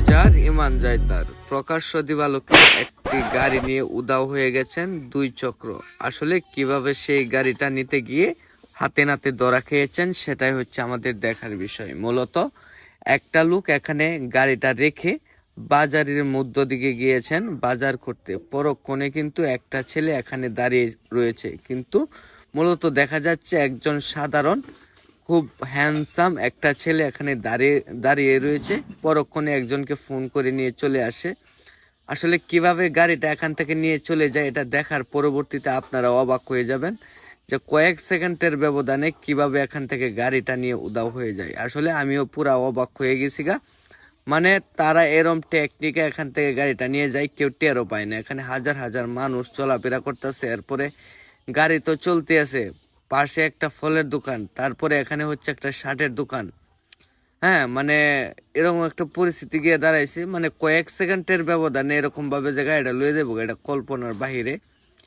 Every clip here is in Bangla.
সময় যার ইমান যায় তার প্রকাশ্য দিবালোকে একটি গাড়ি নিয়ে উদাও হয়ে গেছেন দুই চক্র। আসলে কীভাবে সেই গাড়িটা নিতে গিয়ে হাতে নাতে ধরা খেয়েছেন, সেটাই হচ্ছে আমাদের দেখার বিষয়। মূলত একটা লোক এখানে গাড়িটা রেখে বাজারের মধ্য দিকে গিয়েছেন বাজার করতে। পরক্ষণে কিন্তু একটা ছেলে এখানে দাঁড়িয়ে রয়েছে। কিন্তু মূলত দেখা যাচ্ছে একজন সাধারণ খুব হ্যান্ডসাম একটা ছেলে এখানে দাঁড়িয়ে দাঁড়িয়ে রয়েছে। পরক্ষণে একজনকে ফোন করে নিয়ে চলে আসে। আসলে কীভাবে গাড়িটা এখান থেকে নিয়ে চলে যায় এটা দেখার পরবর্তীতে আপনারা অবাক হয়ে যাবেন যে কয়েক সেকেন্ডের ব্যবধানে কীভাবে এখান থেকে গাড়িটা নিয়ে উদাও হয়ে যায়। আসলে আমিও পুরা অবাক হয়ে গেছি গা। মানে তারা এরম টেকনিকে এখান থেকে গাড়িটা নিয়ে যায়, কেউ টেরও পায় না। এখানে হাজার হাজার মানুষ চলাফেরা করতেছে, এরপরে গাড়ি তো চলতে আছে। পাশে একটা ফলের দোকান, তারপরে এখানে হচ্ছে একটা শার্টের দোকান। হ্যাঁ মানে এরকম একটা পরিস্থিতি গিয়ে দাঁড়াইছে মানে কয়েক সেকেন্ডের ব্যবধানে এরকমভাবে যে গাড়িটা লয়ে যাব এটা কল্পনার বাহিরে।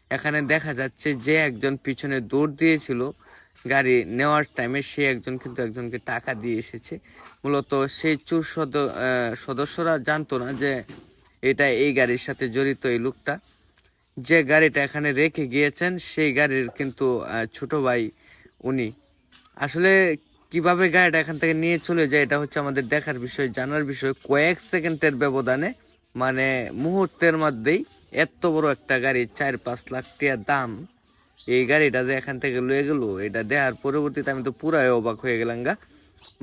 এখানে দেখা যাচ্ছে যে একজন পিছনে দৌড় দিয়েছিল, গাড়ি নেওয়ার টাইমে সে একজন কিন্তু একজনকে টাকা দিয়ে এসেছে। মূলত সেই চুর সদ- সদস্যরা জানতো না যে এটা এই গাড়ির সাথে জড়িত এই লোকটা। যে গাড়িটা এখানে রেখে গিয়েছেন, সেই গাড়ির কিন্তু ছোট ভাই উনি। আসলে কীভাবে গাড়িটা এখান থেকে নিয়ে চলে যায়, এটা হচ্ছে আমাদের দেখার বিষয়, জানার বিষয়। কয়েক সেকেন্ডের ব্যবধানে মানে মুহূর্তের মধ্যেই এত বড় একটা গাড়ি, চার পাঁচ লাখ টাকা দাম, এই গাড়িটা যে এখান থেকে লয়ে গেল, এটা দেখার পরবর্তীতে আমি তো পুরাই অবাক হয়ে গেলাম গা।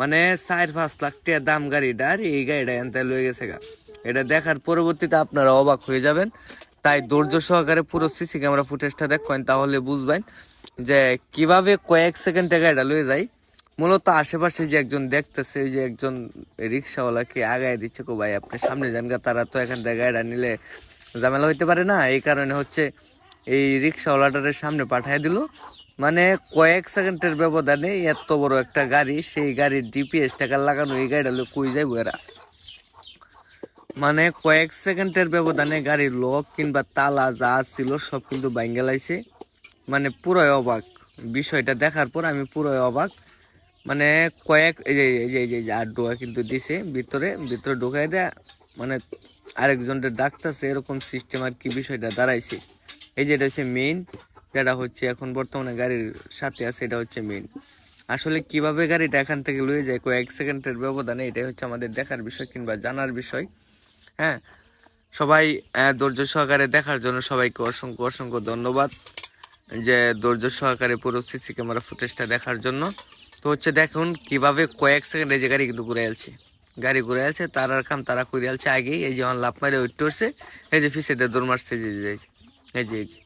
মানে চার পাঁচ লাখ টাকা দাম গাড়িটা আর এই গাড়িটা এখান থেকে লয়ে গেছে গা। এটা দেখার পরবর্তীতে আপনারা অবাক হয়ে যাবেন। তাই ধৈর্য সহকারে পুরো সিসি ক্যামেরা ফুটেজটা দেখবেন, তাহলে বুঝবেন যে কীভাবে কয়েক সেকেন্ডে গাড়িটা লয়ে যায়। মূলত আশেপাশে যে একজন দেখতেছে, ওই যে একজন রিক্সাওয়ালাকে আগায় দিচ্ছে, কো ভাই আপনি সামনে যান তারা তো এখান থেকে গাড়িটা নিলে ঝামেলা হইতে পারে না। এই কারণে হচ্ছে এই রিক্সাওয়ালাটার সামনে পাঠিয়ে দিল। মানে কয়েক সেকেন্ডের ব্যবধানে এত বড় একটা গাড়ি, সেই গাড়ির ডিপিএস টাকা লাগানো, এই গাড়িটা হলো কই যাইব এরা? মানে কয়েক সেকেন্ডের ব্যবধানে গাড়ির লক কিংবা তালা যা ছিল সব কিন্তু বাইঙ্গে লাইছে। মানে পুরোই অবাক বিষয়টা দেখার পর আমি পুরোই অবাক। মানে কয়েক এই যে এই যে এই যে আর ডোয়া কিন্তু দিছে ভিতরে ভিতরে ঢুকাই দেয়া। মানে আরেকজনটা ডাকতেছে, এরকম সিস্টেম আর কি বিষয়টা দাঁড়াইছে। এই যে এটা হচ্ছে মেইন যেটা হচ্ছে এখন বর্তমানে গাড়ির সাথে আছে, এটা হচ্ছে মেইন আসলে কীভাবে গাড়িটা এখান থেকে লুয়ে যায় কয়েক সেকেন্ডের ব্যবধানে, এটাই হচ্ছে আমাদের দেখার বিষয় কিংবা জানার বিষয়। হ্যাঁ? সবাই ধৈর্য সহকারে দেখার জন্য সবাইকে অসংখ্য অসংখ্য ধন্যবাদ যে ধৈর্য সহকারে পুরো সিসি ক্যামেরা ফুটেজটা দেখার জন্য। তো হচ্ছে দেখুন কীভাবে কয়েক সেকেন্ড যে গাড়ি কিন্তু ঘুরে আলছে গাড়ি ঘুরে আলছে তারার কাম তারা ঘুরে আলছে আগেই এই যে লাভ মারে ওইট উঠছে এই যে ফিসেতে দৌড় মারছে যে, এই যে এই যে।